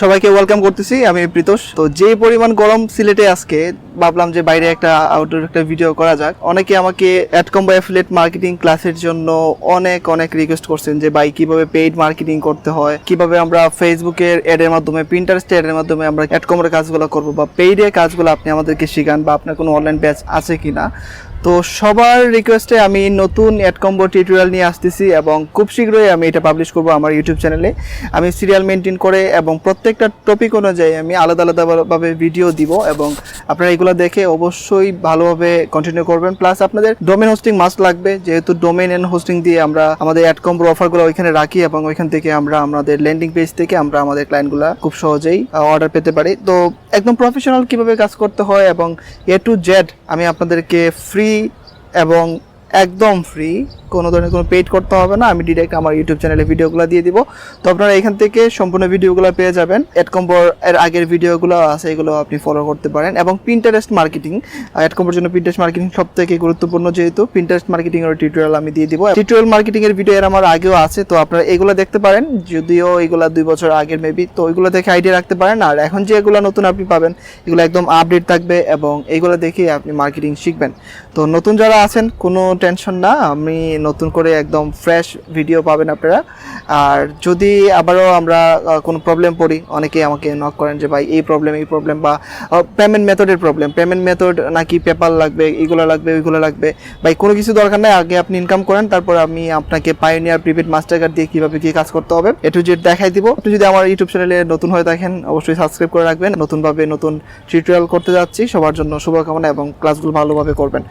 সবাইকে ওয়েলকাম করতেছি, আমি প্রীতোষ। তো যে পরিমাণ গরম সিলেটে আজকে, ভাবলাম যে বাইরে একটা আউটডোর একটা ভিডিও করা যাক। অনেকে আমাকে অ্যাডকম বাই অ্যাফিলেট মার্কেটিং ক্লাসের জন্য অনেক অনেক রিকোয়েস্ট করছেন যে, ভাই, কীভাবে পেইড মার্কেটিং করতে হয়? কীভাবে আমরা ফেসবুকের অ্যাডের মাধ্যমে প্রিন্টারেস্ট অ্যাডের মাধ্যমে আমরা অ্যাডকমের কাজগুলো করব? বা পেইডের কাজগুলো আপনি আমাদেরকে শেখান বা আপনার কোনো অনলাইন ব্যাচ আছে কি না তো সবার রিকোয়েস্টে আমি নতুন অ্যাড কম্বো টিউটোরিয়াল নিয়ে আসতেছি এবং খুব শীঘ্রই আমি এটা পাবলিশ করব আমার ইউটিউব চ্যানেলে আমি সিরিয়াল মেনটেন করে এবং প্রত্যেকটা টপিক অনুযায়ী আমি আলাদা আলাদাভাবে ভিডিও দিব এবং আপনারা এগুলো দেখে অবশ্যই ভালোভাবে কন্টিনিউ করবেন। প্লাস আপনাদের ডোমেন হোস্টিং মাস্ট লাগবে। যেহেতু ডোমেন এন্ড হোস্টিং দিয়ে আমরা আমাদের অ্যাড অফারগুলো ওইখানে রাখি এবং ওইখান থেকে আমরা আমাদের ল্যান্ডিং পেজ থেকে আমরা আমাদের ক্লায়েন্টগুলো খুব সহজেই অর্ডার পেতে পারি। তো একদম প্রফেশনাল কীভাবে কাজ করতে হয় এবং এ টু জেড আমি আপনাদেরকে ফ্রি এবং একদম ফ্রি কোনো ধরনের কোনো পেড করতে হবে না। আমি ডিরেক্ট আমার ইউটিউব চ্যানেলে ভিডিওগুলো দিয়ে দিব। তো আপনারা এখান থেকে সম্পূর্ণ ভিডিওগুলো পেয়ে যাবেন। অ্যাডকম্বর এর আগের ভিডিওগুলো আছে, এগুলো আপনি ফলো করতে পারেন। এবং পিন্টারেস্ট মার্কেটিং অ্যাডকম্বর জন্য পিন্টারেস্ট মার্কেটিং সব থেকে গুরুত্বপূর্ণ যেহেতু পিন্টারেস্ট মার্কেটিং এর টিউটোরিয়াল আমি দিয়ে দিব। টিউটোরিয়াল মার্কেটিং এর ভিডিও এর আমার আগেও আছে, তো আপনারা এগুলো দেখতে পারেন। যদিও এগুলো দুই বছর আগের মেবি তো ওইগুলো দেখে আইডিয়া রাখতে পারেন। আর এখন যে এগুলো নতুন আপনি পাবেন, এগুলো একদম আপডেট থাকবে এবং এইগুলো দেখে আপনি মার্কেটিং শিখবেন। তো নতুন যারা আছেন, কোনো টেনশন না, আমি নতুন করে একদম ফ্রেশ ভিডিও পাবেন আপনারা। আর যদি আবারও আমরা কোনো প্রবলেম পড়ি, অনেকেই আমাকে নক করেন যে, ভাই, এই প্রবলেম এই প্রবলেম বা পেমেন্ট মেথডের প্রবলেম পেমেন্ট মেথড নাকি পেপার লাগবে, এগুলো লাগবে, ওইগুলো লাগবে। ভাই, কোনো কিছু দরকার নাই, আগে আপনি ইনকাম করেন, তারপর আমি আপনাকে পাইনিয়ার প্রিপেড মাস্টার কার্ড দিয়ে কীভাবে কী কাজ করতে হবে এটু জেড দেখাই দিব। আপনি যদি আমার ইউটিউব চ্যানেলে নতুন হয়ে থাকেন, অবশ্যই সাবস্ক্রাইব করে রাখবেন। নতুনভাবে নতুন টিউটোরিয়াল করতে যাচ্ছি। সবার জন্য শুভকামনা এবং ক্লাসগুলো ভালোভাবে করবেন।